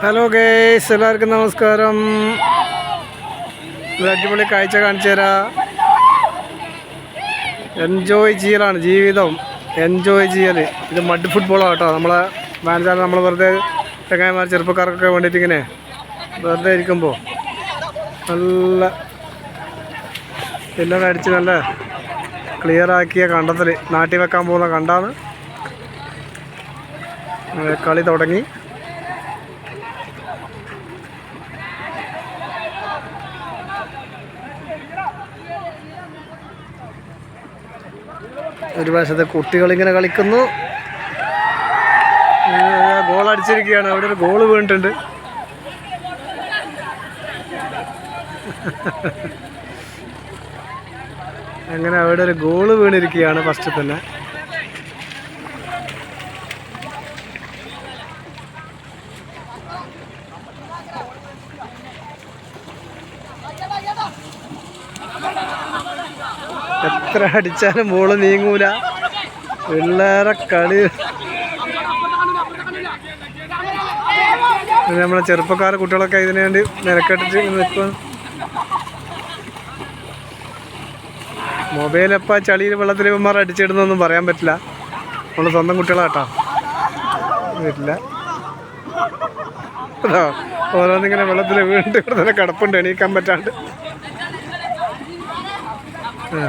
Hello guys എല്ലാവർക്കും നമസ്കാരം. അടിപൊളി കാഴ്ച കാണിച്ചു തരാം. എൻജോയ് ചെയ്യലാണ് ജീവിതം. എൻജോയ് ചെയ്യൽ ഇത് മഡ് ഫുട്ബോളാണ് കേട്ടോ. നമ്മളെ മാനേജാണ് നമ്മൾ വെറുതെ ചങ്ങായിമാർ ചെറുപ്പക്കാർക്കൊക്കെ വേണ്ടിയിട്ട് ഇങ്ങനെ വെറുതെ ഇരിക്കുമ്പോൾ നല്ല എല്ലാം അടിച്ച് നല്ല ക്ലിയർ ആക്കിയ കണ്ടത്തിൽ നാട്ടി വെക്കാൻ പോകുന്ന കണ്ടാണ്. കളി തുടങ്ങി. ഒരു വശത്തെ കുട്ടികളിങ്ങനെ കളിക്കുന്നു. ഗോൾ അടിച്ചിരിക്കുകയാണ്. അവിടെ ഒരു ഗോൾ വീണിട്ടുണ്ട്. അങ്ങനെ അവിടെ ഒരു ഗോൾ വീണിരിക്കുകയാണ് ഫസ്റ്റ് തന്നെ. എത്ര അടിച്ചാലും ബോൾ നീങ്ങൂല. പിള്ളേരെ കളി. നമ്മളെ ചെറുപ്പക്കാർ കുട്ടികളൊക്കെ ഇതിനു വേണ്ടി നിരക്കെട്ടിട്ട് നിൽക്കും മൊബൈൽ എപ്പോൾ ചളിയിൽ വെള്ളത്തിൽ ഇവന്മാർ അടിച്ചിടുന്നൊന്നും പറയാൻ പറ്റില്ല. നമ്മൾ സ്വന്തം കുട്ടികളാട്ടോ. അതാ ഓരോന്നിങ്ങനെ വെള്ളത്തിൽ വീണ്ടും കിടപ്പുണ്ട് എണീക്കാൻ പറ്റാണ്ട്. ആ.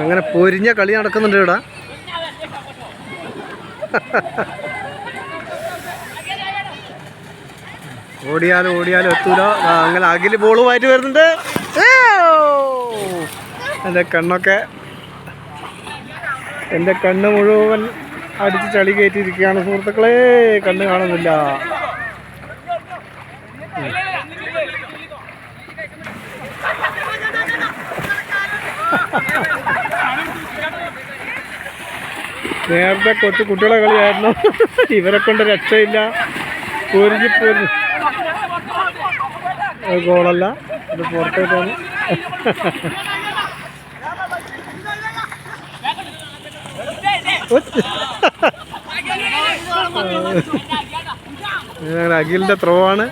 അങ്ങനെ പൊരിഞ്ഞ കളി നടക്കുന്നുണ്ട് ഇവിടെ. ഓടിയാലും ഓടിയാലും എത്തൂല. അങ്ങനെ അകിൽ ബോളുമായിട്ട് വരുന്നുണ്ട്. എന്റെ കണ്ണൊക്കെ. എന്റെ കണ്ണ് മുഴുവൻ അടിച്ച് ചളി കയറ്റിയിരിക്കുകയാണ് സുഹൃത്തുക്കളെ. കണ്ണ് കാണുന്നില്ല. നേരത്തെ കൊച്ചു കുട്ടികളെ കളിയായിരുന്നു. ഇവരെ കൊണ്ട് രക്ഷയില്ല. പൊരിഞ്ഞ് അത് ഗോളല്ല. ഇത് പുറത്തേക്കാണ്. അഖിലിന്റെ ത്രോ ആണ്.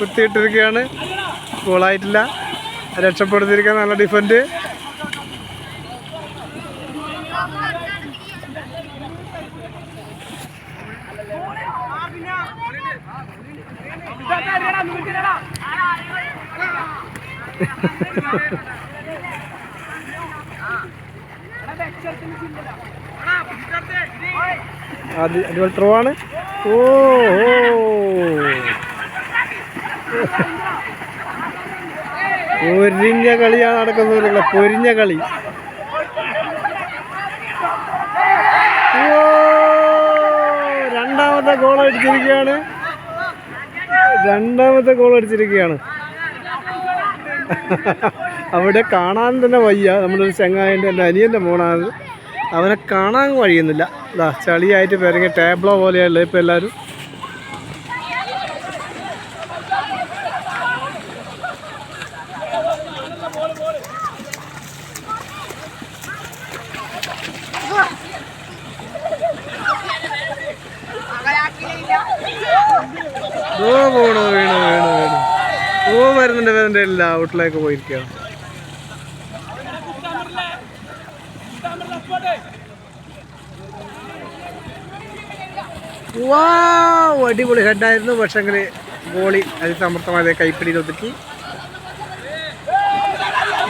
കുത്തിയിട്ടിരിക്കുകയാണ്. ഗോളായിട്ടില്ല രക്ഷപ്പെടുത്തിയിരിക്കാൻ നല്ല ഡിഫൻഡ് അതുപോലെ ത്രോ ആണ്. ഓ പൊരിഞ്ഞ കളിയാണ് നടക്കുന്നത് പൊരിഞ്ഞ കളി. രണ്ടാമത്തെ ഗോൾ അടിച്ചിരിക്കുകയാണ്. രണ്ടാമത്തെ ഗോൾ അടിച്ചിരിക്കുകയാണ്. അവിടെ കാണാൻ തന്നെ വയ്യ. നമ്മുടെ ഒരു ചങ്ങായന്റെ എന്റെ അനിയന്റെ മോണാണ് അവനെ കാണാൻ കഴിയുന്നില്ല. ഇതാ ചളിയായിട്ട് പെരങ്ങി ടേബിളോ പോലെയല്ല ഇപ്പം എല്ലാവരും. പോണോ വീണു വീണു വീണു. ഓ വരുന്നുണ്ട് വരുന്നുണ്ട് എല്ലാ ഔട്ടിലേക്ക് പോയിരിക്കുക വാ അടിപൊളി ഹെഡായിരുന്നു പക്ഷെങ്കിൽ ഗോളി അതിസമർത്ഥമായ കൈപ്പിടിയിൽ ഒതുക്കി.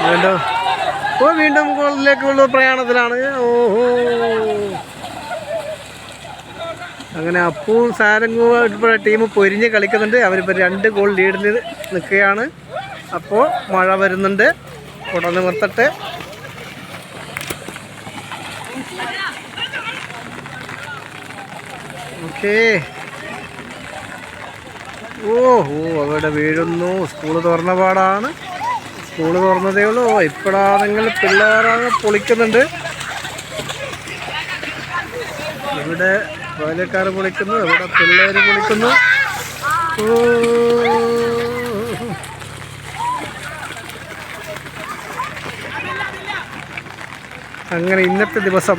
വീണ്ടും ഓ വീണ്ടും ഗോളിലേക്കുള്ള പ്രയാണത്തിലാണ്. ഓഹോ. അങ്ങനെ അപ്പവും സാരംഗും ടീം പൊരിഞ്ഞ് കളിക്കുന്നുണ്ട്. അവരിപ്പോൾ രണ്ട് ഗോൾ ലീഡിൽ നിൽക്കുകയാണ്. അപ്പോൾ മഴ വരുന്നുണ്ട്. കുട നിർത്തട്ടെ. ഓക്കേ. ഓ ഓ അവിടെ വീഴുന്നു. സ്കൂൾ തുറന്ന പാടാണ്. സ്കൂൾ തുറന്നതേ ഉള്ളൂ. ഇപ്പോഴാണെങ്കിൽ പിള്ളേരാണ് പൊളിക്കുന്നുണ്ട്. ഇവിടെ ബാല്യക്കാർ കുളിക്കുന്നു ഇവിടെ പിള്ളേർ കുളിക്കുന്നു അങ്ങനെ ഇന്നത്തെ ദിവസം.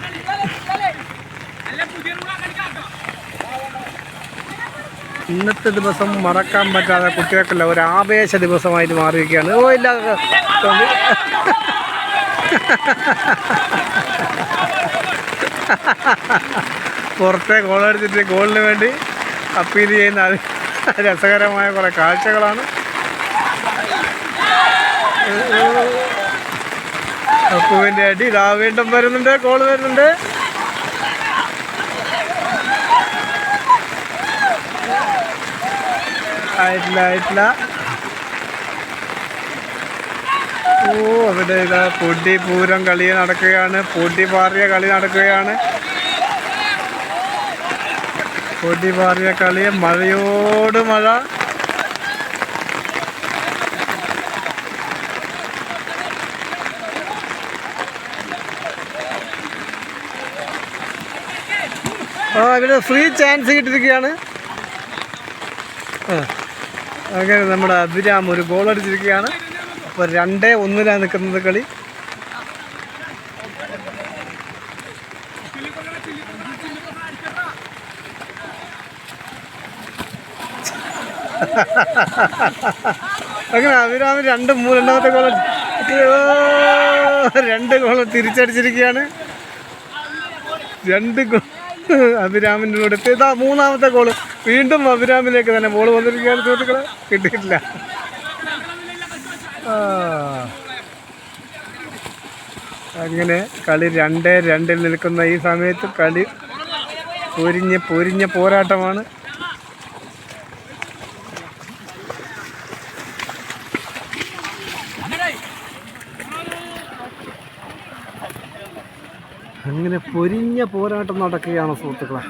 ഇന്നത്തെ ദിവസം മറക്കാൻ പറ്റാതെ കുട്ടികൾക്കല്ല ഒരു ആവേശ ദിവസമായിട്ട് മാറിയിരിക്കുകയാണ്. ഓ ഇല്ല. പുറത്തെ ഗോളടിച്ചിട്ട് ഗോളിന് വേണ്ടി അപ്പീൽ ചെയ്യുന്ന രസകരമായ കുറേ കാഴ്ചകളാണ്. അപ്പുവിന്റെ അടി ഇതാ വീണ്ടും വരുന്നുണ്ട് ഗോൾ വരുന്നുണ്ട്. ആയിട്ടില്ല ആയിട്ടില്ല. ഓ അവിടെ ഇതാ പൊടി പൂരം കളി നടക്കുകയാണ് പൊടി പാറിയ കളി നടക്കുകയാണ്. പൊടി പാറിയ കളി മഴയോട് മഴ. ആ ഇവിടെ ഫ്രീ ചാൻസ് കിട്ടിയിരിക്കുകയാണ്. അങ്ങനെ നമ്മുടെ അഭിരാം ഒരു ഗോൾ അടിച്ചിരിക്കുകയാണ്. അപ്പോൾ രണ്ടേ ഒന്നിലാണ് നിൽക്കുന്നത് കളി. അങ്ങനെ അഭിരാമൻ രണ്ട് രണ്ടാമത്തെ ഗോൾ രണ്ട് ഗോൾ തിരിച്ചടിച്ചിരിക്കുകയാണ്. രണ്ട് ഗോൾ അഭിരാമിന്റെ കൂടെ ഇതാ മൂന്നാമത്തെ ഗോൾ വീണ്ടും അഭിരാമിലേക്ക് തന്നെ ബോൾ വന്നിരിക്കുകയാണ് സുഹൃത്തുക്കളെ. കിട്ടിയിട്ടില്ല. അങ്ങനെ കളി രണ്ടേ രണ്ടിൽ നിൽക്കുന്ന ഈ സമയത്ത് കളി പൊരിഞ്ഞ പൊരിഞ്ഞ പോരാട്ടമാണ്. അങ്ങനെ പൊരിഞ്ഞ പോരാട്ടം നടക്കുകയാണ് സുഹൃത്തുക്കളെ.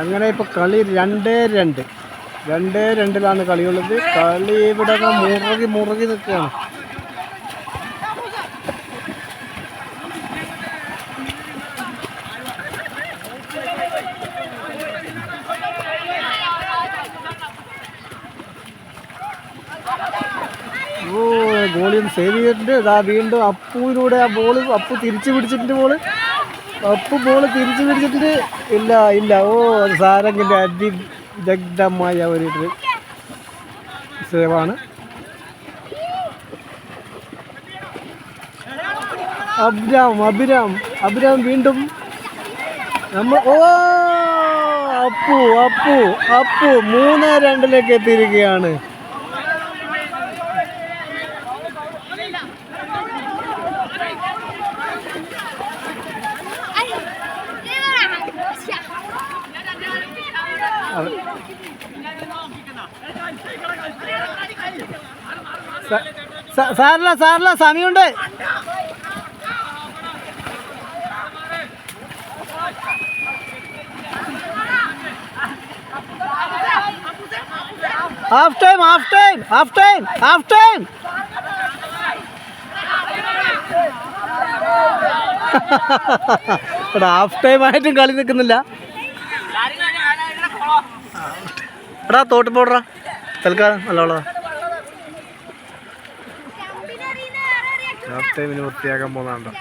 അങ്ങനെ ഇപ്പൊ കളി രണ്ടേ രണ്ട്. രണ്ടേ രണ്ടിലാണ് കളിയുള്ളത്. കളി ഇവിടെ മുറുകി മുറുകി നിൽക്കുകയാണ് ഓ ഗോളിയും സേവ് ചെയ്തിട്ടുണ്ട്. ഇതാ വീണ്ടും അപ്പുവിലൂടെ ആ ബോൾ അപ്പു തിരിച്ചു പിടിച്ചിട്ടുണ്ട് ബോൾ അപ്പു ബോൾ തിരിച്ചു പിടിച്ചിട്ടുണ്ട്. ഇല്ല ഇല്ല. ഓ സാരംഗിന്റെ അതിദഗ്ധമായ ഒരു സേവാണ് അബ്രാം അഭിരാം അഭിരാം വീണ്ടും. നമ്മൾ ഓ അപ്പു അപ്പു അപ്പു മൂന്ന് രണ്ടിലേക്ക് എത്തിയിരിക്കുകയാണ്. സാറില്ല സാറില്ല സമയമുണ്ട്. Half time half time half time half time എടാ ഹാഫ് ടൈം ആയിട്ടും കളി നിൽക്കുന്നില്ല. എടാ തോട്ട് പോടറാ തൽക്കാലം നല്ലോളാ ഹാഫ് ടൈമിന് വൃത്തിയാക്കാൻ പോകുന്നുണ്ടോ